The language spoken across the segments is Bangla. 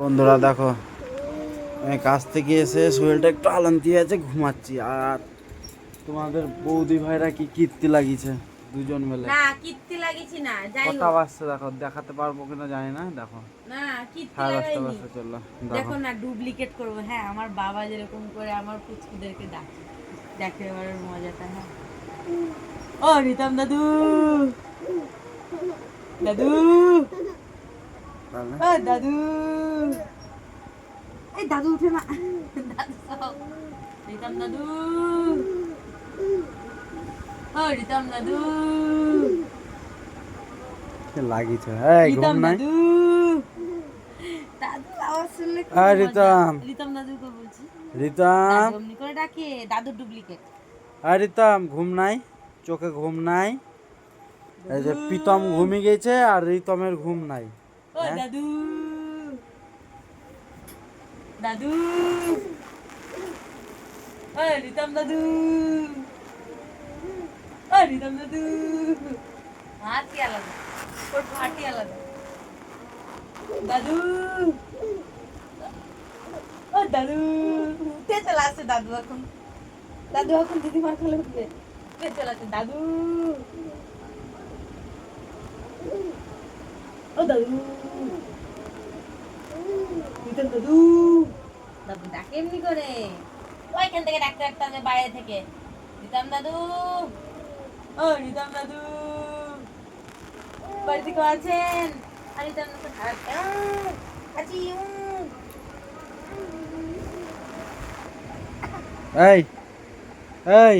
বন্ধুরা দেখো। আমি কাজ থেকে এসে শরীরটা একটু আলান্তি আছে ঘুমাচ্ছি। আর তোমাদের বৌদি ভাইরা কি কীর্তি লাগিয়েছে দুজন মিলে? না কীর্তি লাগিয়েছি না যাই বাজছে দেখো দেখাতে পারব কিনা জানি না দেখো। না কীর্তি লাগাইনি। বাজতে চলল দেখো। না ডুপ্লিকেট করব। হ্যাঁ আমার বাবা যেরকম করে আমার পুচকুদেরকে ডাকে। দেখে এবার মজাটা হ্যাঁ। ও রিতম দাদু! দাদু! দাদু। এই দাদু উঠে না। দাদু রিতম দাদু। ও রিতম দাদু। এই ঘুম নাই? দাদু। আওয়াজ শুনলে খুব আর মজা। রিতম। রিতম দাদুকে বলছি। রিতম। দাদু অমনি করে ডাকে দাদু ডুপ্লিকেট। আর রিতম ঘুম নাই? চোখে ঘুম নাই? এই যে প্রীতম ঘুমিয়ে গেছে আর রিতমের ঘুম নাই। ও? দাদু দাদু ও রিতম দাদু ও রিতম দাদু হাতি আলাদা ওর ফাটি আলাদা দাদু ও দাদু উঠে চলে আসছে দাদু এখন দাদু এখন দিদিমার কোলে উঠবে উঠে চলে আসছে দাদু ও দাদু রিতম দাদু দাদু ডাকে এমনি করে ওইখান থেকে ডাকতে ডাকতে বাইরে থেকে. রিতম দাদু ও রিতম দাদু বাড়িতে কেউ আছেন আর রিতম দাদু আছি উম। এই এই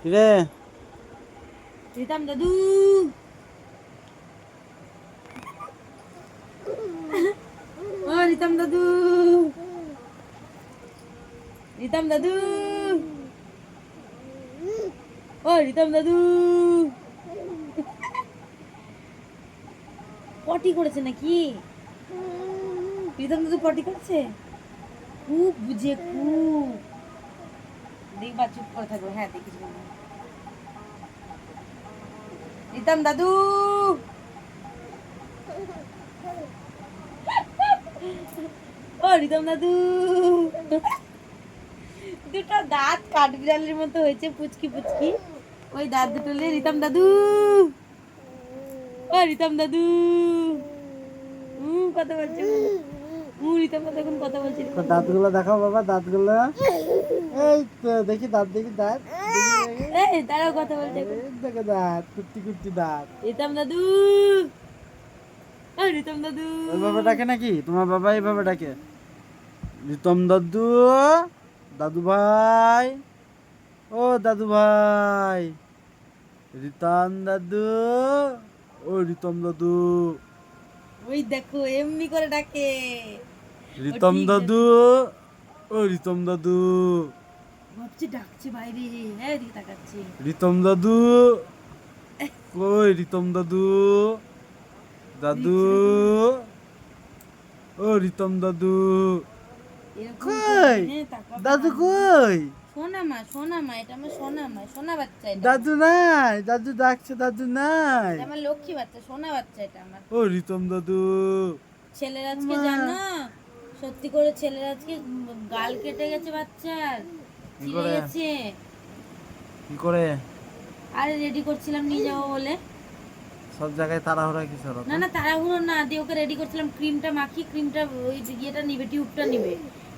কিরে রিতম দাদু ও রিতম দাদু রিতম দাদু ও রিতম দাদু পটি করেছে নাকি রিতম দাদু পটি করেছে খুব বুঝে খুব দেখবা চুপ করে থাকব হ্যাঁ দেখিস রিতম দাদু ও রিতম দাদু দুটো দাঁত কাঠবিড়ালির মতো হয়েছে, পুচকি পুচকি। ওই দাঁত দুটো নিয়ে রিতম দাদু ও রিতম দাদু হুম কথা বলছে এখন কথা বলছে। দাঁতগুলো দেখাও বাবা দাঁতগুলো। এই তো দেখি দাঁত দেখি দাঁত। এই কথা বলছে দেখো দাঁত রিতম দাদু! রিতম দাদু! ওইভাবে ডাকে নাকি? তোমার বাবা এইভাবে ডাকে। রিতম দাদু দাদু ভাই ও দাদু ভাই। রিতম দাদু ও রিতম দাদু। ওই দেখো এমনি করে ডাকে। রিতম দাদু ও রিতম দাদু। ভাবছি ডাকছে বাইরে হ্যাঁ এদিকে তাকাচ্ছে। রিতম দাদু কই রিতম দাদু? দাদু ও রিতম দাদু। কই? হ্যাঁ, দাদু কই? সোনা মা সোনা মা এটা আমার সোনা মা সোনা বাচ্চা এটা। দাদু নাই দাদু ডাকছে দাদু নাই। এটা আমার লক্ষ্মী বাচ্চা সোনা বাচ্চা এটা আমার। ও রিতম দাদু। ছেলের আজকে জানো? সত্যি করে ছেলের আজকে গাল কেটে গেছে বাচ্চার গেছে। কি করে? আরে রেডি করছিলাম নিয়ে যাব বলে। সব জায়গায় তাড়াহুড়া কি সরত না না তাড়াহুড়ো না দিয়ে ওকে রেডি করছিলাম ক্রিমটা মাখি ক্রিমটা ওই ইয়েটা নিবে টিউবটা নিবে।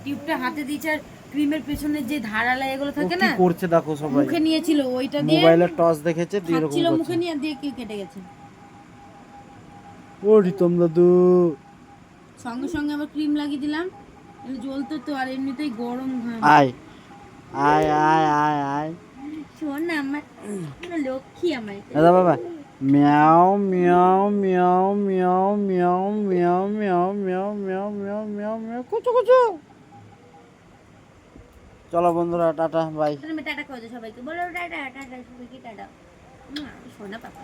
টিউবটা হাতে দিয়েছে আর ক্রিমের পেছনে যে ধারালা এগুলো থাকে না করছে দেখো সবাই? মুখে নিয়েছিল ওইটা দিয়ে মোবাইলে টস দেখেছে দিয়ে এরকম খাচ্ছিল মুখে নিয়ে দিয়ে কি কেটে গেছে। ও রিতম দাদু সঙ্গে সঙ্গে আবার ক্রিম লাগিয়ে দিলাম জ্বলতো তো আর এমনিতেই গরম হয় আয় আয় আয় আয় আয় শোন না আমার লক্ষ্মী আমার দাদা বাবা মিয়াও মিয়াও মিয়াও মিয়াও মিয়াও মিয়াও মিয়াও মিয়াও মিয়াও মিয়াও মিয়াও মিয়াও কুচু কুচু চলো বন্ধুরা টাটা বাই তুমি টাটা করে সবাইকে বলো টাটা টাটা সবাইকে টাটা সোনা পাপা